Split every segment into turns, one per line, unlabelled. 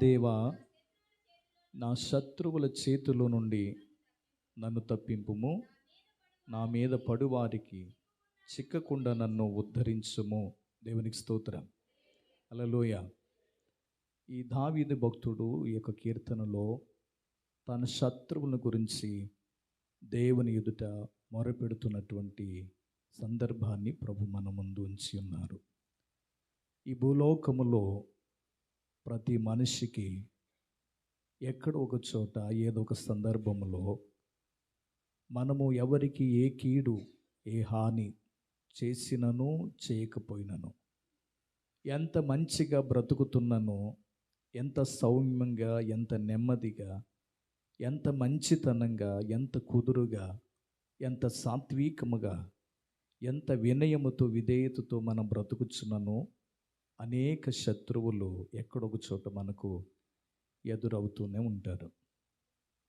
దేవా నా శత్రువుల చేతిలో నుండి నన్ను తప్పింపుము. నా మీద పడువారికి చిక్కకుండా నన్ను ఉద్ధరించుము. దేవునికి స్తోత్రం. అలలోయ ఈ దావీది భక్తుడు ఈ యొక్క కీర్తనలో తన శత్రువుల గురించి దేవుని ఎదుట మొరపెడుతున్నటువంటి సందర్భాన్ని ప్రభు మన ముందు ఉంచి ఉన్నారు. ఈ భూలోకములో ప్రతి మనిషికి ఎక్కడ ఒక చోట ఏదో ఒక సందర్భంలో మనము ఎవరికి ఏ కీడు ఏ హాని చేసినను చేయకపోయినను ఎంత మంచిగా బ్రతుకుతున్ననో ఎంత సౌమ్యంగా ఎంత నెమ్మదిగా ఎంత మంచితనంగా ఎంత కుదురుగా ఎంత సాత్వికముగా ఎంత వినయముతో విధేయతతో మనం బ్రతుకుచున్ననో అనేక శత్రువులు ఎక్కడొక చోట మనకు ఎదురవుతూనే ఉంటారు.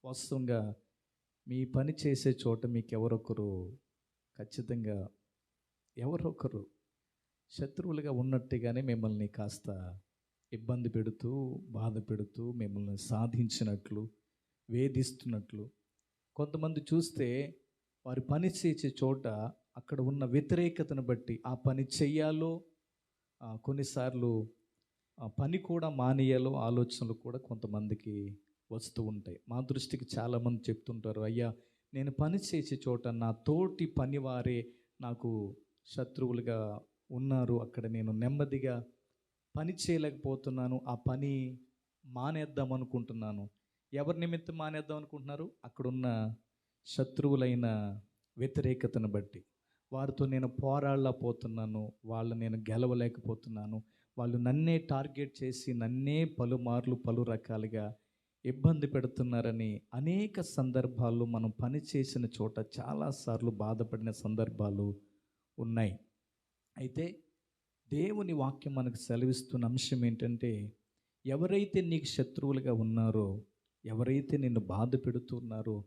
వాస్తవంగా మీ పని చేసే చోట మీకు ఎవరొకరు ఖచ్చితంగా ఎవరొకరు శత్రువులుగా ఉన్నట్టుగానే మిమ్మల్ని కాస్త ఇబ్బంది పెడుతూ బాధ పెడుతూ మిమ్మల్ని సాధించినట్లు వేధిస్తున్నట్లు కొంతమంది చూస్తే వారి పని చేసే చోట అక్కడ ఉన్న వ్యతిరేకతను బట్టి ఆ పని చెయ్యాలో కొన్నిసార్లు పని కూడా మానేయాలో ఆలోచనలు కూడా కొంతమందికి వస్తూ ఉంటాయి. మా దృష్టికి చాలామంది చెప్తుంటారు అయ్యా నేను పని చేసే చోట నా తోటి పనివారే నాకు శత్రువులుగా ఉన్నారు. అక్కడ నేను నెమ్మదిగా పని చేయలేకపోతున్నాను. ఆ పని మానేద్దాం అనుకుంటున్నాను. ఎవరి నిమిత్తం మానేద్దాం అనుకుంటున్నారు? అక్కడున్న శత్రువులైన వ్యతిరేకతను బట్టి. వారితో నేను పోరాడలేకపోతున్నాను వాళ్ళు నేను గెలవలేకపోతున్నాను వాళ్ళు నన్నే టార్గెట్ చేసి నన్నే పలుమార్లు పలు రకాలుగా ఇబ్బంది పెడుతున్నారని అనేక సందర్భాల్లో మనం పని చేసిన చోట చాలాసార్లు బాధపడిన సందర్భాలు ఉన్నాయి. అయితే దేవుని వాక్యం మనకు సెలవిస్తున్న అంశం ఏంటంటే ఎవరైతే నీకు శత్రువులుగా ఉన్నారో ఎవరైతే నిన్ను బాధ పెడుతున్నారో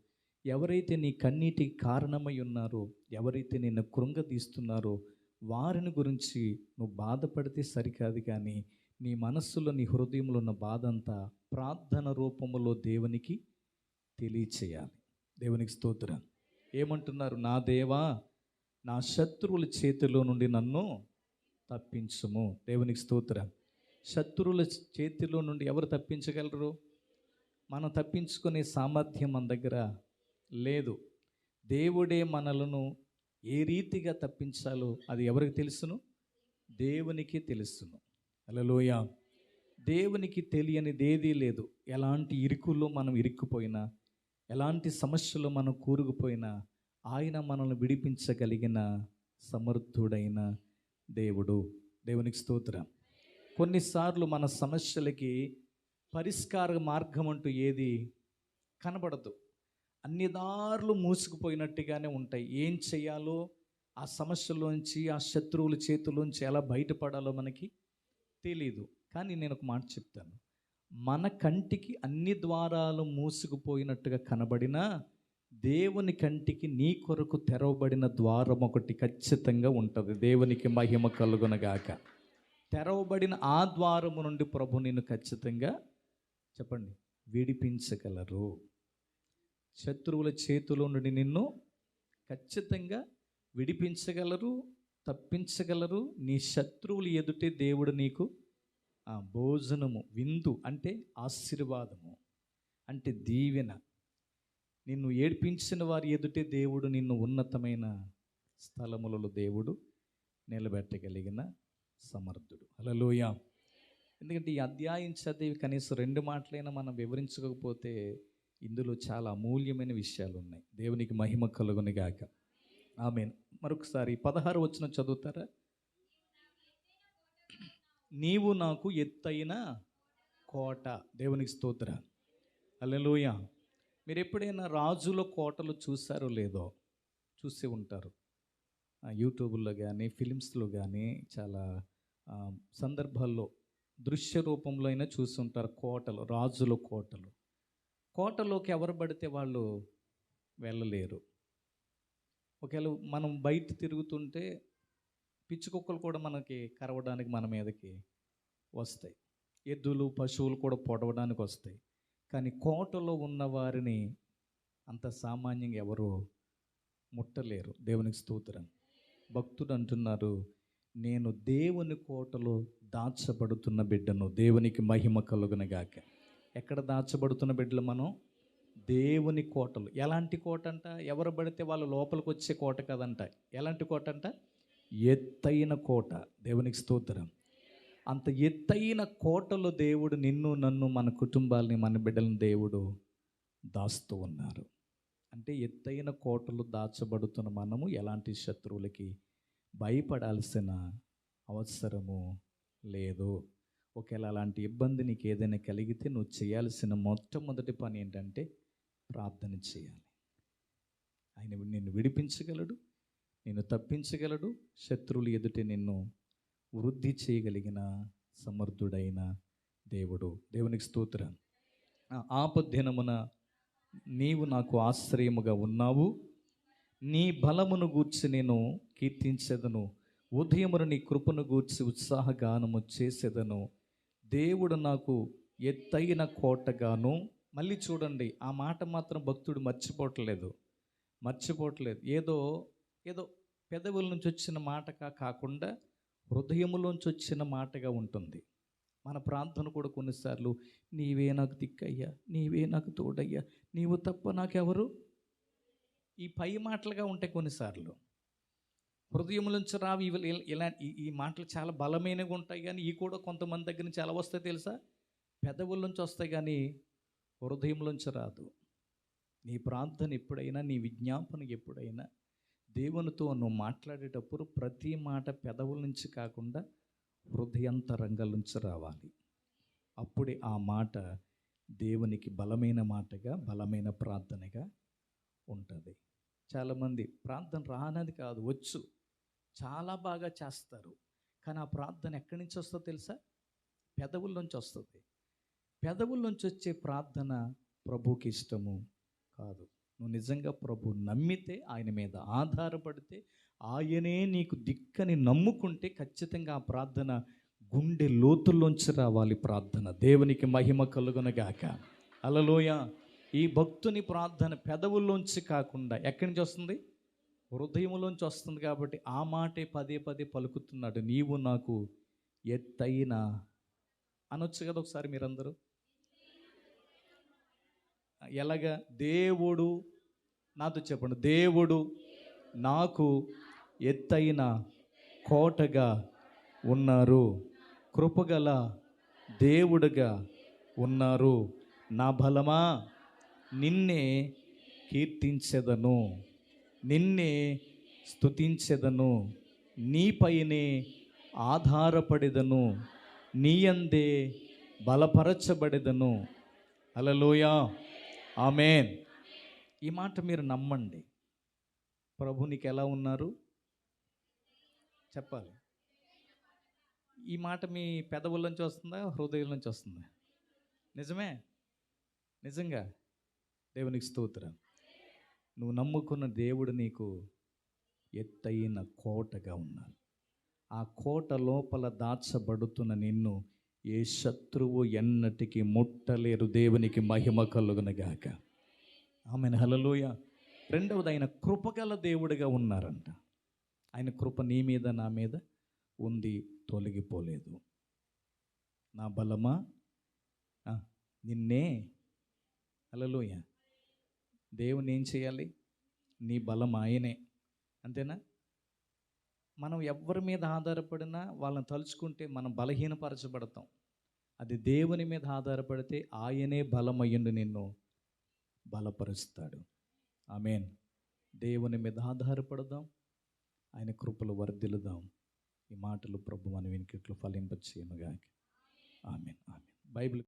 ఎవరైతే నీ కన్నీటికి కారణమై ఉన్నారో ఎవరైతే నిన్ను కృంగదీస్తున్నారో వారిని గురించి నువ్వు బాధపడితే సరికాదు కానీ నీ మనస్సులో నీ హృదయంలో ఉన్న బాధ అంతా ప్రార్థన రూపంలో దేవునికి తెలియచేయాలి. దేవునికి స్తోత్రం. ఏమంటున్నారు? నా దేవా నా శత్రువుల చేతిలో నుండి నన్ను తప్పించుము. దేవునికి స్తోత్రం. శత్రువుల చేతిలో నుండి ఎవరు తప్పించగలరు? మనం తప్పించుకునే సామర్థ్యం మన దగ్గర లేదు. దేవుడే మనలను ఏ రీతిగా తప్పించాలో అది ఎవరికి తెలుసును? దేవునికి తెలుసును. అలలోయ దేవునికి తెలియనిది ఏదీ లేదు. ఎలాంటి ఇరుకుల్లో మనం ఇరుక్కుపోయినా ఎలాంటి సమస్యలు మనం కూరుకుపోయినా ఆయన మనల్ని విడిపించగలిగిన సమర్థుడైన దేవుడు. దేవునికి స్తోత్రం. కొన్నిసార్లు మన సమస్యలకి పరిష్కార మార్గం అంటూ ఏది కనబడదు. అన్ని దారులు మూసుకుపోయినట్టుగానే ఉంటాయి. ఏం చేయాలో ఆ సమస్యలోంచి ఆ శత్రువుల చేతిలోంచి ఎలా బయటపడాలో మనకి తెలీదు. కానీ నేను ఒక మాట చెప్తాను. మన కంటికి అన్ని ద్వారాలు మూసుకుపోయినట్టుగా కనబడినా దేవుని కంటికి నీ కొరకు తెరవబడిన ద్వారం ఒకటి ఖచ్చితంగా ఉంటుంది. దేవునికి మహిమ కలుగునగాక. తెరవబడిన ఆ ద్వారము నుండి ప్రభు నేను ఖచ్చితంగా చెప్పండి విడిపించగలరు. శత్రువుల చేతిలో నుండి నిన్ను ఖచ్చితంగా విడిపించగలరు తప్పించగలరు. నీ శత్రువులు ఎదుటే దేవుడు నీకు ఆ భోజనము విందు అంటే ఆశీర్వాదము అంటే దీవెన. నిన్ను ఏడ్పించిన వారి ఎదుటే దేవుడు నిన్ను ఉన్నతమైన స్థలములలో దేవుడు నిలబెట్టగలిగిన సమర్థుడు. అలలోయ ఎందుకంటే ఈ అధ్యాయం చదివి కనీసం రెండు మాటలైనా మనం వివరించకపోతే ఇందులో చాలా అమూల్యమైన విషయాలు ఉన్నాయి. దేవునికి మహిమ కలుగుని గాక. ఆమె మరొకసారి పదహారు వచ్చిన చదువుతారా? నీవు నాకు ఎత్తైన కోట. దేవునికి స్తోత్ర. అల్లెలోయ మీరు ఎప్పుడైనా రాజుల కోటలు చూసారో లేదో చూసి ఉంటారు. యూట్యూబ్లో కానీ ఫిలిమ్స్లో కానీ చాలా సందర్భాల్లో దృశ్య రూపంలో అయినా చూస్తుంటారు కోటలు రాజుల కోటలు. కోటలోకి ఎవరు పడితే వాళ్ళు వెళ్ళలేరు. ఒకవేళ మనం బయట తిరుగుతుంటే పిచ్చి కుక్కలు కూడా మనకి కరవడానికి మన మీదకి వస్తాయి. ఎద్దులు పశువులు కూడా పొడవడానికి వస్తాయి. కానీ కోటలో ఉన్న వారిని అంత సామాన్యంగా ఎవరు ముట్టలేరు. దేవునికి స్తోత్రం. భక్తుడు అంటున్నారు నేను దేవుని కోటలో దాచబడుతున్న బిడ్డను దేవునికి మహిమ కలుగునగాక. ఎక్కడ దాచబడుతున్న బిడ్డలు మనం? దేవుని కోటలు. ఎలాంటి కోట అంట ఎవరు పడితే వాళ్ళు లోపలికి వచ్చే కోట కదంట. ఎలాంటి కోట అంట ఎత్తైన కోట. దేవునికి స్తోత్రం. అంత ఎత్తైన కోటలో దేవుడు నిన్ను నన్ను మన కుటుంబాలని మన బిడ్డలను దేవుడు దాస్తూ ఉన్నారు. అంటే ఎత్తైన కోటలు దాచబడుతున్న మనము ఎలాంటి శత్రువులకి భయపడాల్సిన అవసరము లేదు. ఒకవేళ అలాంటి ఇబ్బంది నీకు ఏదైనా కలిగితే నువ్వు చేయాల్సిన మొట్టమొదటి పని ఏంటంటే ప్రార్థన చేయాలి. ఆయన నిన్ను విడిపించగలడు నిన్ను తప్పించగలడు శత్రువులు ఎదుట నిన్ను వృద్ధి చేయగలిగిన సమర్థుడైన దేవుడు. దేవునికి స్తోత్రం ఆ ఆపద్దినమున నీవు నాకు ఆశ్రయముగా ఉన్నావు. నీ బలమును గూర్చి నేను కీర్తించదను. ఉదయమున నీ కృపను గూర్చి ఉత్సాహగానము చేసేదను. దేవుడు నాకు ఎత్తైన కోటగాను మళ్ళీ చూడండి ఆ మాట మాత్రం భక్తుడు మర్చిపోవట్లేదు. మర్చిపోవట్లేదు. ఏదో ఏదో పెదవుల నుంచి వచ్చిన మాటగా కాకుండా హృదయములోంచి వచ్చిన మాటగా ఉంటుంది. మన ప్రార్థన కూడా కొన్నిసార్లు నీవే నాకు దిక్కయ్యా నీవే నాకు తోడయ్యా నీవు తప్ప నాకెవరు? ఈ పై మాటలుగా ఉంటాయి కొన్నిసార్లు. హృదయం నుంచి రావి ఇవి ఇలా- ఈ- మాటలు చాలా బలమైనవి ఉంటాయి కానీ ఈ కూడా కొంతమంది దగ్గర నుంచి ఎలా వస్తాయి తెలుసా? పెదవుల నుంచి వస్తాయి కానీ హృదయంలోంచి రాదు. నీ ప్రార్థన ఎప్పుడైనా నీ విజ్ఞాపన ఎప్పుడైనా దేవునితో నువ్వు మాట్లాడేటప్పుడు ప్రతి మాట పెదవుల నుంచి కాకుండా హృదయంతరంగం నుంచి రావాలి. అప్పుడే ఆ మాట దేవునికి బలమైన మాటగా బలమైన ప్రార్థనగా ఉంటుంది. చాలామంది ప్రార్థన రానది కాదు వచ్చు. చాలా బాగా చేస్తారు. కానీ ఆ ప్రార్థన ఎక్కడి నుంచి వస్తుందో తెలుసా? పెదవుల నుంచి వస్తుంది. పెదవుల నుంచి వచ్చే ప్రార్థన ప్రభుకి ఇష్టము కాదు. నువ్వు నిజంగా ప్రభు నమ్మితే ఆయన మీద ఆధారపడితే ఆయనే నీకు దిక్కని నమ్ముకుంటే ఖచ్చితంగా ఆ ప్రార్థన గుండె లోతుల్లోంచి రావాలి ప్రార్థన. దేవునికి మహిమ కలుగునగాక. అలలోయ ఈ భక్తుని ప్రార్థన పెదవుల్లోంచి కాకుండా ఎక్కడి నుంచి వస్తుంది? హృదయంలోంచి వస్తుంది కాబట్టి ఆ మాటే పదే పదే పలుకుతున్నాడు. నీవు నాకు ఎత్తైన అనొచ్చు కదా ఒకసారి మీరందరూ? ఎలాగా? దేవుడు నాతో చెప్పండి. దేవుడు నాకు ఎత్తైన కోటగా ఉన్నారు. కృపగల దేవుడుగా ఉన్నారు. నా బలమా? నిన్నే కీర్తించెదను. నిన్నే స్థుతించెదను నీపైనే ఆధారపడెదను నీయందే బలపరచబడెదను. అలలోయా ఆమెన్. ఈ మాట మీరు నమ్మండి. ప్రభు నీకు ఎలా ఉన్నారు? చెప్పాలి. ఈ మాట మీ పెదవుల నుంచి వస్తుందా హృదయం నుంచి వస్తుందా? నిజమే? నిజంగా? దేవునికి స్తోత్రం. నువ్వు నమ్ముకున్న దేవుడు నీకు ఎత్తైన కోటగా ఉన్నాడు. ఆ కోట లోపల దాచబడుతున్న నిన్ను ఏ శత్రువు ఎన్నటికీ ముట్టలేరు. దేవునికి మహిమ కలుగునగాక ఆమె హలలోయ రెండవది ఆయన కృపగల దేవుడిగా ఉన్నారంట. ఆయన కృప నీ మీద నా మీద ఉంది తొలగిపోలేదు. నా బలమా? నిన్నే. హలలోయ దేవుని ఏం చేయాలి? నీ బలం ఆయనే. అంతేనా? మనం ఎవరి మీద ఆధారపడినా వాళ్ళని తలుచుకుంటే మనం బలహీనపరచబడతాం. అది దేవుని మీద ఆధారపడితే ఆయనే బలమయ్యుండి నిన్ను బలపరుస్తాడు. ఆమెన్. దేవుని మీద ఆధారపడదాం. ఆయన కృపలు వర్ధిల్లుదాం. ఈ మాటలు ప్రభు మన వెనుకట్లు ఫలింపచేయనుగా ఆమెన్. ఆమెన్. బైబిల్